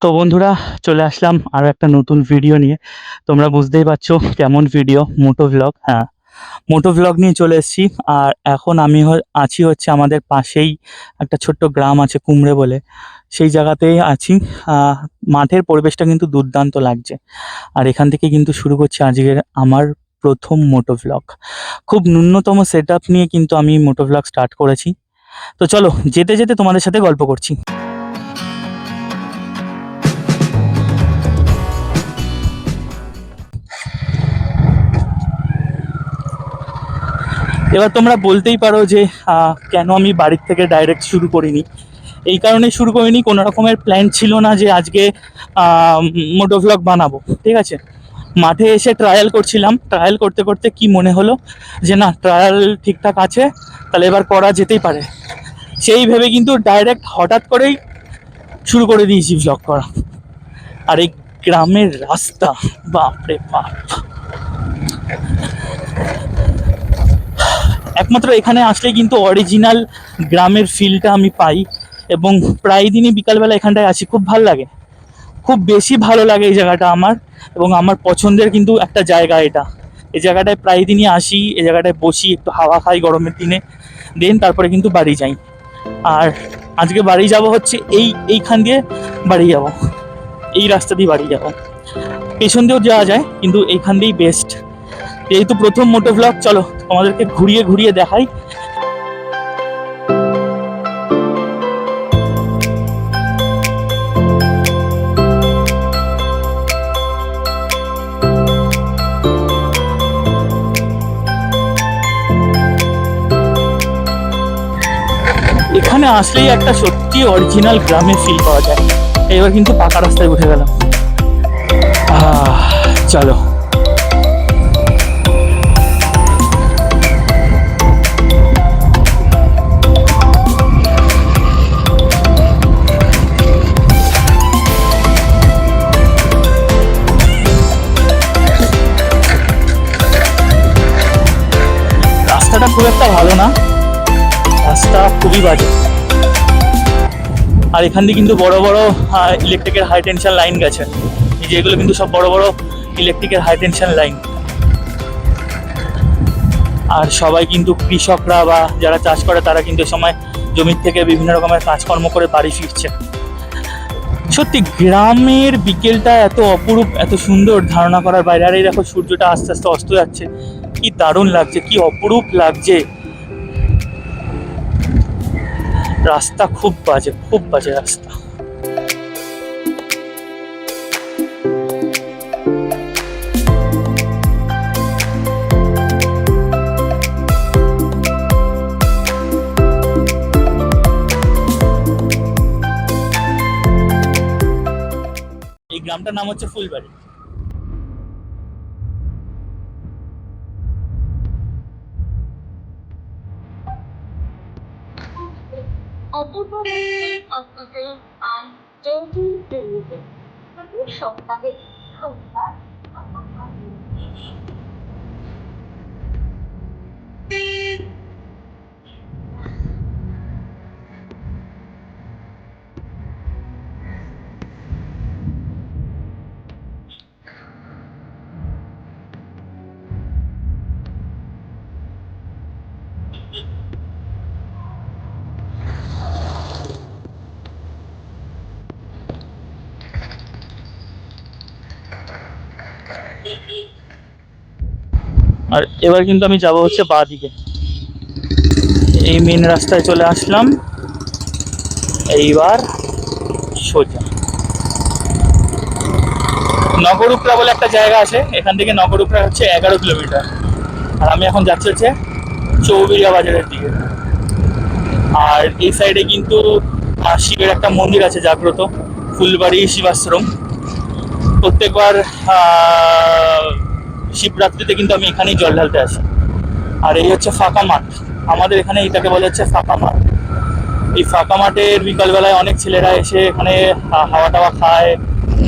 তো বন্ধুরা, চলে আসলাম আরও একটা নতুন ভিডিও নিয়ে। তোমরা বুঝতেই পারছ কেমন ভিডিও মোটো ভ্লগ হ্যাঁ। মোটো ভ্লগ নিয়ে চলে এসেছি, আর এখন আমি আছি হচ্ছে আমাদের পাশেই একটা ছোট্ট গ্রাম আছে কুমড়ে বলে। সেই জায়গাতেই আছি। মাঠের পরিবেশটা কিন্তু দুর্দান্ত লাগছে। আর এখান থেকে কিন্তু শুরু করছি আজকের আমার প্রথম মোটো ভ্লগ খুব ন্যূনতম সেট নিয়ে কিন্তু আমি মোটো ভ্লগ স্টার্ট করেছি। তো চলো, যেতে যেতে তোমাদের সাথে গল্প করছি। এবার তোমরা বলতেই পারো যে কেন আমি বাড়ির থেকে ডাইরেক্ট শুরু করিনি। এই কারণে শুরু করিনি, কোনো রকমের প্ল্যান ছিল না যে আজকে মোটো ভ্লগ বানাবো, ঠিক আছে? মাঠে এসে ট্রায়াল করছিলাম ট্রায়াল করতে করতে কি মনে হলো? যে না ট্রায়াল ঠিকঠাক আছে, তাহলে এবার করা যেতেই পারে। সেই ভেবে কিন্তু ডাইরেক্ট হঠাৎ করেই শুরু করে দিয়েছি ভ্লগ করা। আর এই গ্রামের রাস্তা, বাপরে বাপ। একমাত্র এখানে আসলে কিন্তু অরিজিনাল গ্রামের ফিলটা আমি পাই এবং প্রায় দিনই বিকালবেলা এখানটায় আসি। খুব ভালো লাগে। খুব বেশি ভালো লাগে এই জায়গাটা আমার এবং আমার পছন্দের কিন্তু একটা জায়গা এটা। এই জায়গাটায় প্রায় দিনই আসি, এই জায়গাটায় বসি, একটু হাওয়া খাই গরমের দিনে দেন তারপরে কিন্তু বাড়ি যাই। আর আজকে বাড়ি যাব হচ্ছে এই, এইখান দিয়ে বাড়ি যাব। এই রাস্তা দিয়ে বাড়ি যাব। পেছন দিয়েও যাওয়া যায়, কিন্তু এইখান দিয়েই বেস্ট যেহেতু প্রথম মোটো ভ্লগ চলো তোমাদেরকে ঘুরিয়ে ঘুরিয়ে দেখাই। এখানে আসলেই একটা সত্যি অরিজিনাল গ্রামের ফিল পাওয়া যায়। এবার কিন্তু পাকা রাস্তায় উঠে গেলাম। চলো। খুবই বাজে। আর এখান দিয়ে কিন্তু বড় বড় ইলেকট্রিকের হাই টেনশন লাইন গেছে। এই যে এগুলো কিন্তু সব বড় বড় ইলেকট্রিকের হাই টেনশন লাইন আর সবাই কিন্তু কৃষকরা বা যারা চাষ করে, তারা কিন্তু সময় জমির থেকে বিভিন্ন রকমের কাজকর্ম করে বাড়ি ফিরছে। সত্যি, গ্রামের বিকেলটা এত অপরূপ, এত সুন্দর ধারণা করার বাইরে। আর এই দেখো, সূর্যটা আস্তে আস্তে অস্ত যাচ্ছে। কি দারুণ লাগছে, কি অপরূপ লাগছে। রাস্তা খুব বাজে খুব বাজে রাস্তা। এই গ্রামটার নাম হচ্ছে ফুলবাড়ি। সপ্তাহে সোমবার আর এবার কিন্তু আমি যাব হচ্ছে বাঁ দিকে। এই মেন রাস্তায় চলে আসলাম। এইবার সোজা। নগরুপড়া বলে একটা জায়গা আছে, এখান থেকে নগরুপড়া হচ্ছে এগারো কিলোমিটার। আর আমি এখন যাচ্ছি হচ্ছে চৌবিরিয়া বাজারের দিকে। আর এই সাইডে কিন্তু শিবের একটা মন্দির আছে জাগ্রত, ফুলবাড়ি শিবাশ্রম। প্রত্যেকবার শিবরাত্রিতে কিন্তু আমি এখানেই জল ঢালতে আসি। আর এই হচ্ছে ফাঁকা মাঠ। আমাদের এখানে এটাকে বলা হচ্ছে ফাঁকা মাঠ। এই ফাঁকা মাঠের বিকালবেলায় অনেক ছেলেরা এসে এখানে হাওয়া টাওয়া খায়,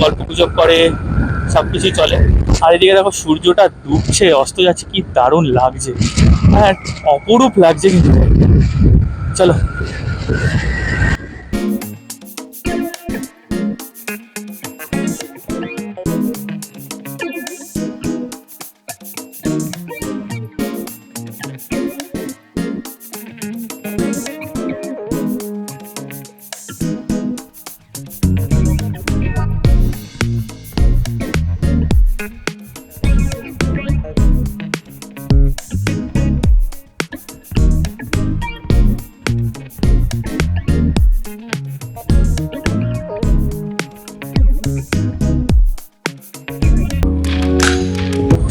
গল্প গুজব করে সব কিছুই চলে। আর এদিকে দেখো সূর্যটা ডুবছে, অস্ত যাচ্ছে, কি দারুণ লাগছে। হ্যাঁ অপরূপ লাগছে কিন্তু। চলো।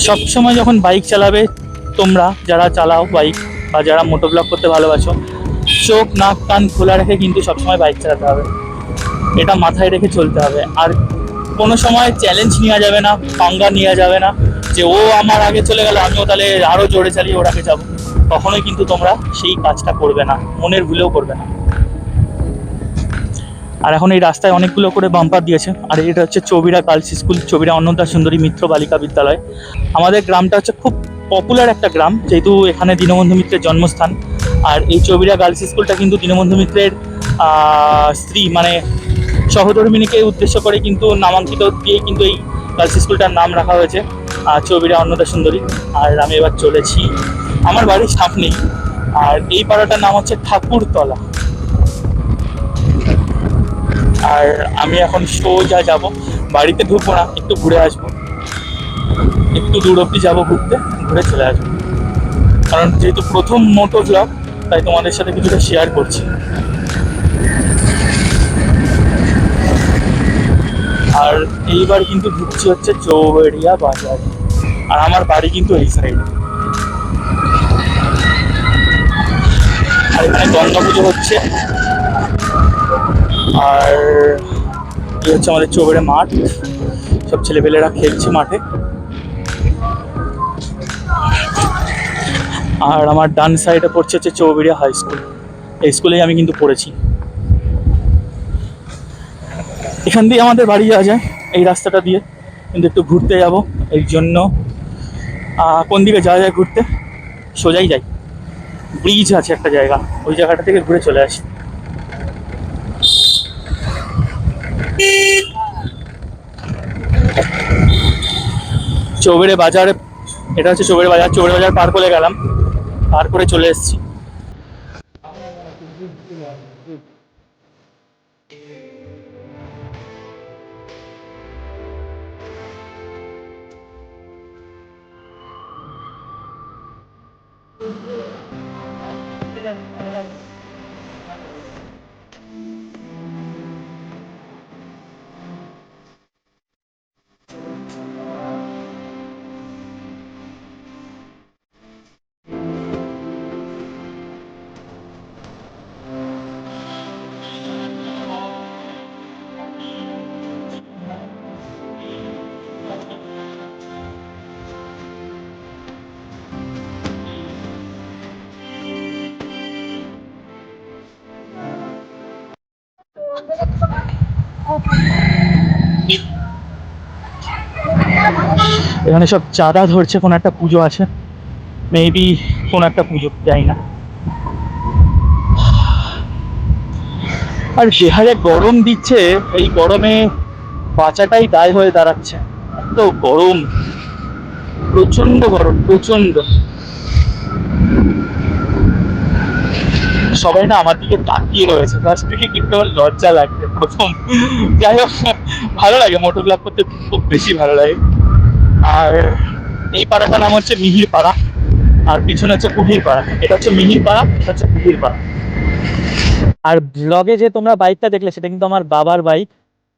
সব সময় যখন বাইক চালাবে তোমরা, যারা চালাও বাইক বা যারা মোটো ব্লগ করতে ভালোবাসো, চোখ, নাক, কান খোলা রেখে কিন্তু সবসময় বাইক চালাতে হবে। এটা মাথায় রেখে চলতে হবে। আর কোনো সময় চ্যালেঞ্জ নেওয়া যাবে না, পাঙ্গা নেওয়া যাবে না, যে ও আমার আগে চলে গেল, আমিও তাহলে আরও জোরে চালিয়ে ওর আগে যাব। কখনোই কিন্তু তোমরা সেই কাজটা করবে না, মনের ভুলেও করবে না। আর এখন এই রাস্তায় অনেকগুলো করে বাম্পার দিয়েছে। আর এটা হচ্ছে চবিরা গার্লস স্কুল চবিরা অন্নদা সুন্দরী মিত্র বালিকা বিদ্যালয়। আমাদের গ্রামটা হচ্ছে খুব পপুলার একটা গ্রাম যেহেতু এখানে দীনবন্ধু মিত্রের জন্মস্থান। আর এই চবিরা গার্লস স্কুলটা কিন্তু দীনবন্ধু মিত্রের স্ত্রী মানে সহধর্মিনীকে উদ্দেশ্য করে কিন্তু নামাঙ্কিত দিয়ে কিন্তু এই গার্লস স্কুলটার নাম রাখা হয়েছে আহ, চৌবিরা অন্নদা সুন্দরী। আর আমি এবার চলেছি আমার বাড়ির সামনেই। আর এই পাড়াটার নাম হচ্ছে ঠাকুরতলা। আর আমি এখন সোজা যাব। বাড়িতে ঢুকবো না, একটু ঘুরে আসব। একটু দূর অব্দি যাব ঘুরতে, ঘুরে চলে আসব। কারণ যেহেতু প্রথম মোটো ব্লগ তাই তোমাদের সাথে কিছুটা শেয়ার করছি। আর এইবার কিন্তু ঢুকছি হচ্ছে চৌবেড়িয়া বাজার। আর আমার বাড়ি কিন্তু এই সাইডে আর এখানে গঙ্গা পুজো হচ্ছে। আর এই হচ্ছে আমাদের চৌবেড়ে মাঠ। সব ছেলেপেলেরা খেলছে মাঠে। আর আমার ডান সাইডে পড়ছে হচ্ছে চৌবেড়িয়া হাই স্কুল এই স্কুলেই আমি কিন্তু পড়েছি। এখান দিয়ে আমাদের বাড়ি যাওয়া যায়, এই রাস্তাটা দিয়ে। কিন্তু একটু ঘুরতে যাব, এই জন্য। কোন দিকে যাওয়া যায় ঘুরতে? সোজাই যাই। ব্রিজ আছে একটা জায়গা, ওই জায়গাটা থেকে ঘুরে চলে আসি। চৌবেড়ে বাজার, এটা হচ্ছে চৌবেড়ে বাজার চৌবেড়ে বাজার পার করে গেলাম, পার করে চলে এসেছি। এখানে সব চাঁদা ধরছে, কোনো একটা পুজো আছে। মেবি কোনো একটা পুজো যাই না। আর যে হারে গরম দিচ্ছে, এই গরমে বাঁচাটাই দায় হয়ে দাঁড়াচ্ছে। এত গরম। প্রচণ্ড গরম প্রচণ্ড সবাই না আমার দিকে তাকিয়ে রয়েছে। কাছ থেকে কিন্তু আমার লজ্জা লাগছে, প্রথম। যাই হোক, ভালো লাগে ক্লাব করতে খুব বেশি ভালো লাগে। আর এই পাড়াটার নাম হচ্ছে মিহির পাড়া। আর পিছনে হচ্ছে কুহির পাড়া। এটা হচ্ছে মিহির পাড়া এটা হচ্ছে কুহির পাড়া। আর ব্লগে যে তোমরা বাইকটা দেখলে সেটা কিন্তু আমার বাবার বাইক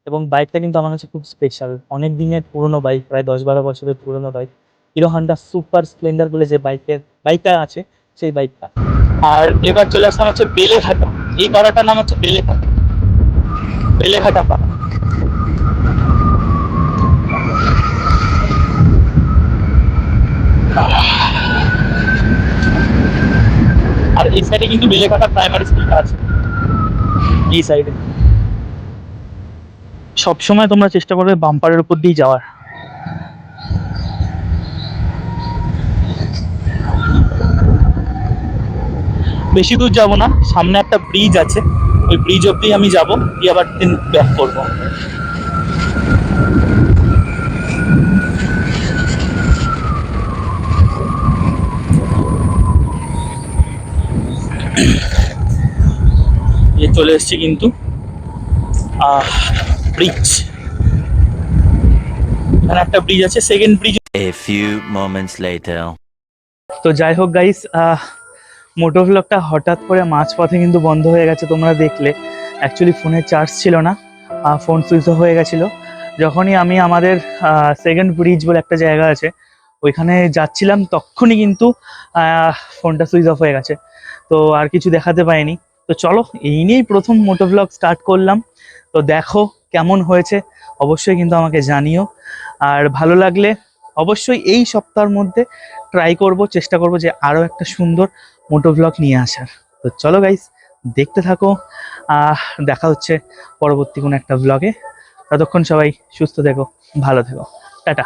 এবং বাইকটা কিন্তু আমার কাছে খুব স্পেশাল অনেক দিনের পুরনো বাইক প্রায় দশ বারো বছরের পুরনো bike Hero Honda Super Splendor বলে যে বাইকের বাইকটা আছে সেই বাইকটা আর এবার চলে আসলাম হচ্ছে বেলেঘাটা। এই পাড়াটার নাম হচ্ছে বেলেঘাটা। বেলেঘাটা পাড়া। আর এই সাইডে কিন্তু বেলেঘাটা প্রাইমারি স্কুলটা আছে। এই সাইডে সবসময় তোমরা চেষ্টা করবে বাম্পারের উপর দিয়ে যাওয়ার। বেশি দূর যাব না, সামনে একটা ব্রিজ আছে। ওই ব্রিজ অব্দি আমি যাব, দিয়ে আবার ব্যাক করব। চলে এসেছি কিন্তু ব্রিজ এখানে একটা ব্রিজ আছে সেকেন্ড ব্রিজ moments later. তো যাই হোক গাইস মোটো ভ্লগটা হঠাৎ করে মাঝপথে কিন্তু বন্ধ হয়ে গেছে তোমরা দেখলে। অ্যাকচুয়ালি ফোনে চার্জ ছিল না ফোন সুইচ অফ হয়ে গেছিল। যখনই আমি আমাদের সেকেন্ড ব্রিজ বলে একটা জায়গা আছে ওইখানে যাচ্ছিলাম তখনই কিন্তু ফোনটা সুইচ অফ হয়ে গেছে। তো আর কিছু দেখাতে পাইনি। তো চলো, এই নিয়েই প্রথম মোটো ব্লগ স্টার্ট করলাম। তো দেখো কেমন হয়েছে, অবশ্যই কিন্তু আমাকে জানিও। আর ভালো লাগলে অবশ্যই এই সপ্তাহের মধ্যে ট্রাই করব, চেষ্টা করব যে আরও একটা সুন্দর মোটো ব্লগ নিয়ে আসার। তো চলো গাইস দেখতে থাকো। দেখা হচ্ছে পরবর্তী কোনো একটা ব্লগে ততক্ষণ সবাই সুস্থ থেকো, ভালো থেকো। টাটা।